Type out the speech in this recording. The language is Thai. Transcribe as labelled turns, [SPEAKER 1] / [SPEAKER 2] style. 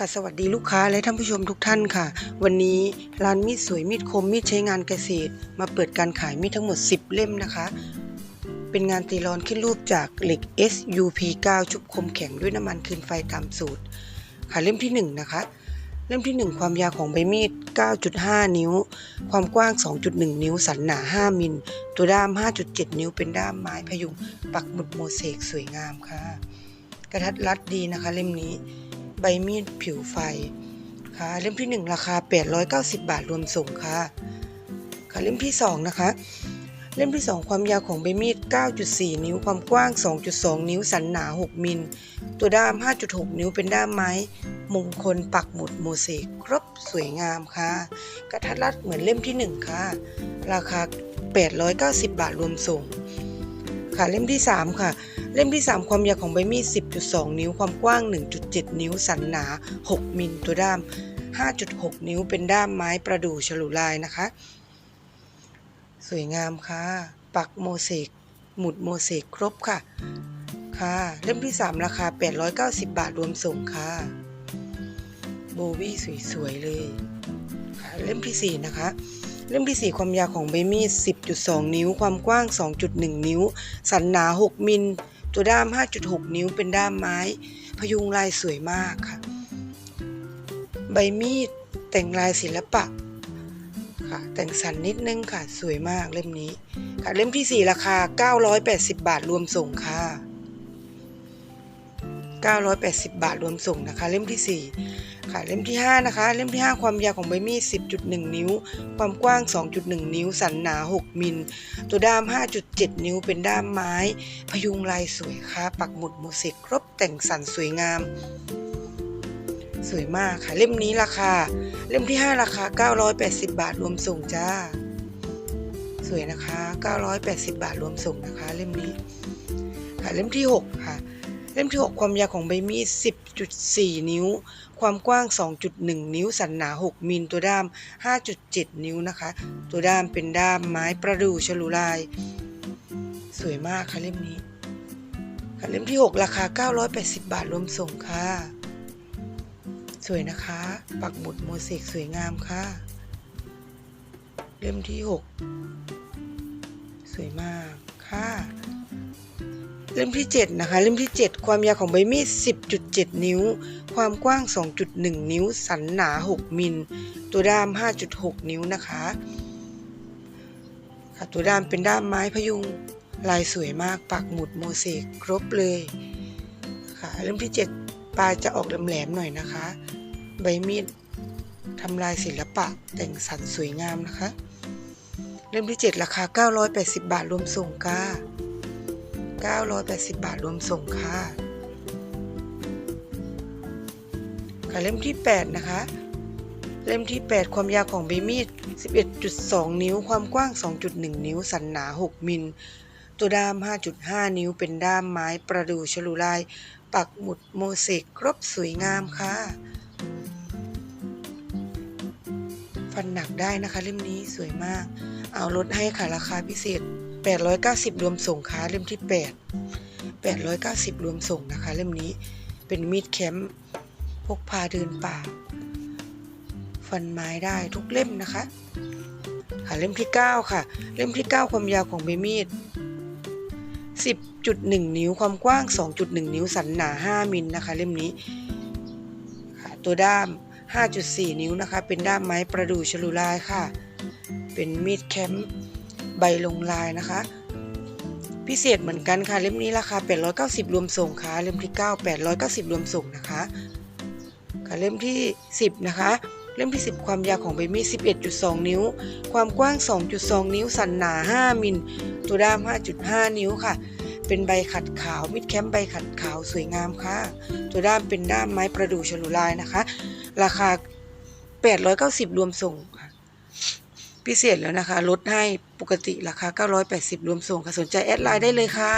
[SPEAKER 1] ค่ะสวัสดีลูกค้าและท่านผู้ชมทุกท่านค่ะ วันนี้ร้านมีดสวยมีดคมมีดใช้งานเกษตร มาเปิดการขายมีดทั้งหมด 10 เล่มนะคะ เป็นงานตีรอนขึ้นรูปจากเหล็ก SUP 9 ชุบคมแข็งด้วยน้ำมันคืนไฟตามสูตร ค่ะเล่มที่ 1 นะคะ เล่มที่ 1 ความยาวของใบมีด 9.5 นิ้ว ความกว้าง 2.1 นิ้ว สันหนา 5 มิล ตัวด้าม 5.7 นิ้ว เป็นด้ามไม้พยุงปักหมุดโมเสกสวยงามค่ะ กระทัดรัดดีนะคะ เล่มนี้ ใบมีดผิวไฟค่ะเล่มที่ 1 ราคา 890 บาทรวมส่งค่ะค่ะเล่มที่ 2 นะคะ เล่มที่ 2 ความยาวของใบมีด 9.4 นิ้วความกว้าง 2.2 นิ้วสันหนา 6 มิล ตัวด้าม 5.6 นิ้วเป็นด้ามไม้มงคลปักหมุดโมเสกครบสวยงามค่ะ กระทัดรัดเหมือนเล่มที่ 1 ค่ะ ราคา 890 บาทรวมส่ง ค่ะเล่มที่ 3 ค่ะ เล่มที่ 3 ความยาวของใบมีด 10.2 นิ้ว ความกว้าง 1.7 นิ้ว สันหนา 6 มิลตัวด้าม 5.6 นิ้ว เป็นด้ามไม้ประดู่ฉลุลายนะคะ สวยงามค่ะ ปักโมเสก หมุดโมเสกครบค่ะ ค่ะ เล่มที่ 3 ราคา 890 บาทรวมส่งค่ะ โบวี่สวยๆ เลยค่ะเล่มทีสี่4 นะคะเล่มที่ 4 ความยาวของใบมีด 10.2 นิ้ว ความกว้าง 2.1 นิ้ว สันหนา 6 มิล ตัวด้าม 5.6 นิ้วเป็นด้ามไม้ พยุงลายสวยมากค่ะ ใบมีดแต่งลายศิลปะค่ะแต่งสันนิดนึงค่ะ สวยมากเล่มนี้ ค่ะเล่มที่ 4 ราคา 980 บาทรวมส่งค่ะ 980 บาทรวมส่งนะคะ เล่มที่ 4 ค่ะ เล่มที่ 5 นะคะ เล่มที่ 5 ความยาวของใบมีด 10.1 นิ้ว ความกว้าง 2.1 นิ้ว สันหนา 6 มิล ตัวด้าม 5.7 นิ้ว เป็นด้ามไม้ พยุงลายสวยค่ะ ปักหมุดโมเสกครบแต่งสันสวยงาม สวยมากค่ะ เล่มนี้ราคา เล่มที่ 5 ราคา 980 บาทรวมส่งจ้า สวยนะคะ 980 บาทรวมส่งนะคะ เล่มนี้ค่ะเล่มที่ 6 ค่ะ เล่มที่ 6 ความยาวของใบมีด 10.4 นิ้ว ความกว้าง 2.1 นิ้ว สันหนา 6 มิล ตัวด้าม 5.7 นิ้วนะคะ ตัวด้ามเป็นด้ามไม้ประดู่ฉลุลาย สวยมากค่ะเล่มนี้ ค่ะเล่มที่ 6 ราคา 980 บาทรวมส่งค่ะ สวยนะคะ ปักหมุดโมเสกสวยงามค่ะ เล่มที่ 6 สวยมากค่ะ เล่มที่ 7 นะคะ เล่มที่ 7 ความยาวของใบมีด 10.7 นิ้ว ความกว้าง 2.1 นิ้ว สันหนา 6 มิล ตัวด้าม 5.6 นิ้วนะคะค่ะตัวด้ามเป็นด้ามไม้พยุง ลายสวยมากปักหมุดโมเสกครบเลยค่ะเล่มที่ 7 ปลายจะออกแหลมๆหน่อยนะคะ ใบมีดทำลายศิลปะแต่งสรรสวยงามนะคะ เล่มที่ 7 ราคา 980 บาทรวมส่งค่ะ 980 บาทรวมส่งค่ะค่ะเล่มที่ 8 นะคะ เล่มที่ 8 ความยาวของใบมีด 11.2 นิ้ว ความกว้าง 2.1 นิ้ว สันหนา 6 มิล ตัวด้าม 5.5 นิ้ว เป็นด้ามไม้ประดู่ฉลุลาย ปักหมุดโมเสกครบสวยงามค่ะ ฟันหนักได้นะคะเล่มนี้สวยมาก เอาลดให้ค่ะราคาพิเศษ 890 รวมส่งค่ะเล่มที่ 8 890 รวมส่งนะคะ เล่มนี้เป็นมีดแคมป์พกพาเดินป่า ฟันไม้ได้ทุกเล่มนะคะ ค่ะเล่มที่ 9 ค่ะ เล่มที่ 9 ความยาวของใบมีด 10.1 นิ้วความกว้าง 2.1 นิ้วสันหนา 5 มิลนะคะ เล่มนี้ค่ะตัวด้าม 5.4 นิ้วนะคะ เป็นด้ามไม้ประดู่ฉลุลายค่ะ เป็นมีดแคมป์ ใบลงลายนะคะ พิเศษเหมือนกันค่ะเล่มนี้ราคา 890 รวมส่งค่ะเล่มที่ 9 890 รวมส่งนะคะค่ะเล่มที่ 10 นะคะ เล่มที่ 10 ความยาวของใบมีด11.2 นิ้ว ความกว้าง 2.2 นิ้ว สันหนา 5 มิล ตัวด้าม 5.5 นิ้วค่ะ เป็นใบขัดขาว มิดแคมป์ใบขัดขาวสวยงามค่ะ ตัวด้ามเป็นด้ามไม้ประดู่ฉลุลายนะคะ ราคา 890 รวมส่ง พิเศษแล้วนะคะ ลดให้ปกติราคา 980 รวมส่งค่ะ สนใจแอดไลน์ได้เลยค่ะ